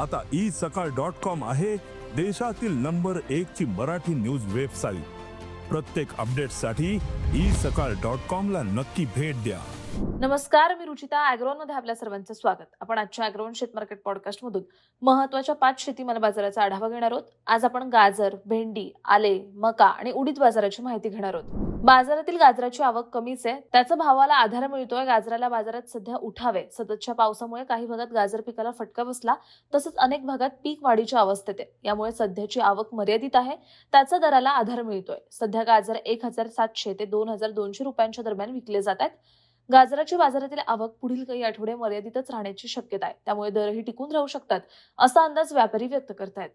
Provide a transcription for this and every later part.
आता ई सकाळ dot com आहे देशातील नंबर एक ची मराठी न्यूज वेबसाईट. प्रत्येक अपडेटसाठी ई सकाळ डॉट कॉम ला नक्की भेट द्या. नमस्कार मी रुचिता अॅग्रोनमध्ये आपल्या सर्वांचं स्वागत. आपण आजच्या अॅग्रोन शेत मार्केट पॉडकास्ट मधून महत्त्वाच्या पाच शेतीमाल बाजाराचा आढावा घेणार आहोत. आज आपण गाजर भेंडी आले मका आणि उडीद बाजाराची माहिती घेणार आहोत. बाजारातील गाजराची आवक कमीच आहे. त्याचा भावाला आधार मिळतोय. गाजराला बाजारात सध्या उठावे. सततच्या पावसामुळे काही भागात गाजर पिकाला फटका बसला तसंच अनेक भागात पीक वाढीच्या अवस्थेत आहे यामुळे सध्याची आवक मर्यादित आहे. त्याचा दराला आधार मिळतोय. सध्या गाजर एक हजार सातशे ते दोन हजार दोनशे रुपयांच्या दरम्यान विकले जात आहेत. गाजराची बाजारातील आवक पुढील काही आठवडे मर्यादितच राहण्याची शक्यता आहे. त्यामुळे दरही टिकून राहू शकतात असा अंदाज व्यापारी व्यक्त करतायत.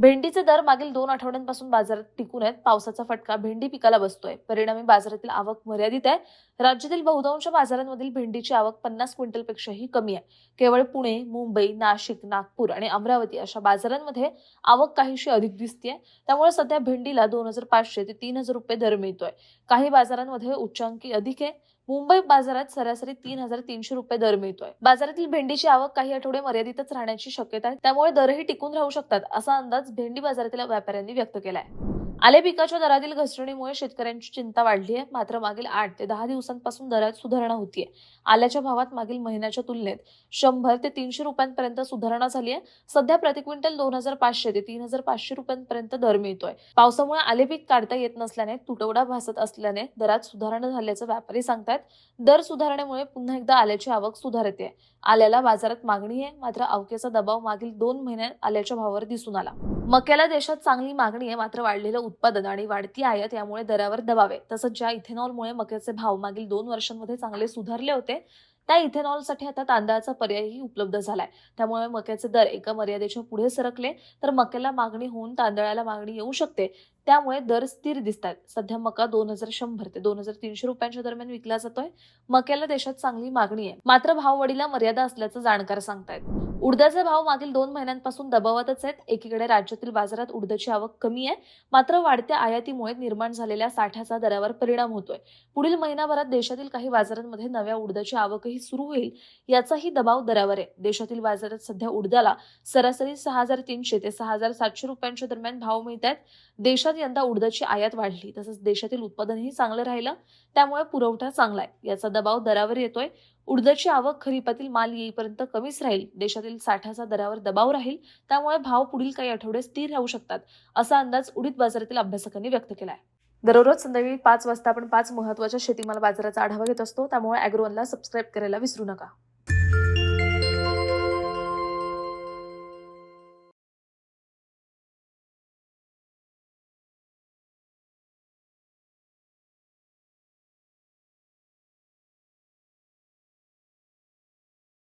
भेंडीचे दर मागील दोन आठवड्यांपासून बाजारात टिकून आहेत. पावसाचा फटका भेंडी पिकाला बसतोय. परिणामी बाजारातील आवक मर्यादित आहे. राज्यातील बहुतांश बाजारांमधील भेंडीची आवक पन्नास क्विंटलपेक्षाही कमी आहे. केवळ पुणे मुंबई नाशिक नागपूर आणि अमरावती अशा बाजारांमध्ये आवक काहीशी अधिक दिसतीये. त्यामुळे सध्या भेंडीला दोन हजार पाचशे ते तीन हजार रुपये दर मिळतोय. काही बाजारांमध्ये उच्चांकी अधिक आहे. मुंबई बाजारात सरासरी तीन हजार तीनशे रुपये दर मिळतोय. बाजारातील भेंडीची आवक काही आठवडे मर्यादितच राहण्याची शक्यता आहे. त्यामुळे दरही टिकून राहू शकतात असा अंदाज भेंडी बाजारातील व्यापाऱ्यांनी व्यक्त केलाय. आले पिकाच्या दरातील घसरणीमुळे शेतकऱ्यांची चिंता वाढली आहे. मात्र मागील आठ ते दहा दिवसांपासून दरात सुधारणा होतीये. आल्याच्या भावात मागील महिन्याच्या तुलनेत शंभर ते तीनशे रुपयांपर्यंत सुधारणा झाली आहे सध्या प्रति क्विंटल दोन हजार पाचशे ते तीन हजार पाचशे रुपयांपर्यंत दर मिळतोय. पावसामुळे आले पीक काढता येत नसल्याने तुटवडा भासत असल्याने दरात सुधारणा झाल्याचं व्यापारी सांगतायत. दर सुधारणेमुळे पुन्हा एकदा आल्याची आवक सुधारते आल्याला बाजारात मागणी आहे. मात्र अवकेचा दबाव मागील दोन महिन्यात आल्याच्या भावावर दिसून आला. मक्याला देशात चांगली मागणी आहे. मात्र वाढलेलं उत्पादन आणि वाढती आयात यामुळे दरावर दबाव आहे. तसंच ज्या इथेनॉलमुळे मक्याचे भाव मागील दोन वर्षांमध्ये चांगले सुधारले होते त्या इथेनॉलसाठी आता तांदळाचा पर्यायही उपलब्ध झालाय. त्यामुळे मक्याचे दर एका मर्यादेच्या पुढे सरकले तर मक्याला मागणी होऊन तांदळाला मागणी येऊ शकते. त्यामुळे दर स्थिर दिसतात सध्या मका दोन हजार शंभर ते दोन हजार तीनशे रुपयांच्या दरम्यान विकला जातोय. मक्याला देशात चांगली मागणी आहे. मात्र भाववाढीला मर्यादा असल्याचं जाणकार सांगतायत. उडदाचे भाव मागील दोन महिन्यांपासून दबावातच आहेत. एकीकडे राज्यातील बाजारात उडदाची आवक कमी आहे. मात्र वाढत्या आयातीमुळे निर्माण झालेल्या साठ्याचा दरावर परिणाम होतोय. पुढील महिनाभरात देशातील काही बाजारांमध्ये नव्या उडदाची आवकही सुरू होईल याचाही दबाव दरावर आहे. देशातील बाजारात सध्या उडदाला सरासरी सहा हजार तीनशे ते सहा हजार सातशे रुपयांच्या दरम्यान भाव मिळत आहेत. देशात यंदा उडदाची आयात वाढली तसंच देशातील उत्पादनही चांगलं राहिलं. त्यामुळे पुरवठा चांगला आहे. याचा दबाव दरावर येतोय. उडदाची आवक खरीपातील माल येईपर्यंत कमीच राहील. देशातील साठ्याचा दरावर दबाव राहील. त्यामुळे भाव पुढील काही आठवडे स्थिर राहू शकतात असा अंदाज उडीद बाजारातील अभ्यासकांनी व्यक्त केला आहे दररोज संध्याकाळी पाच वाजता आपण पाच महत्त्वाच्या शेतीमाल बाजाराचा आढावा घेत असतो. त्यामुळे अॅग्रोवनला सबस्क्राईब करायला विसरू नका.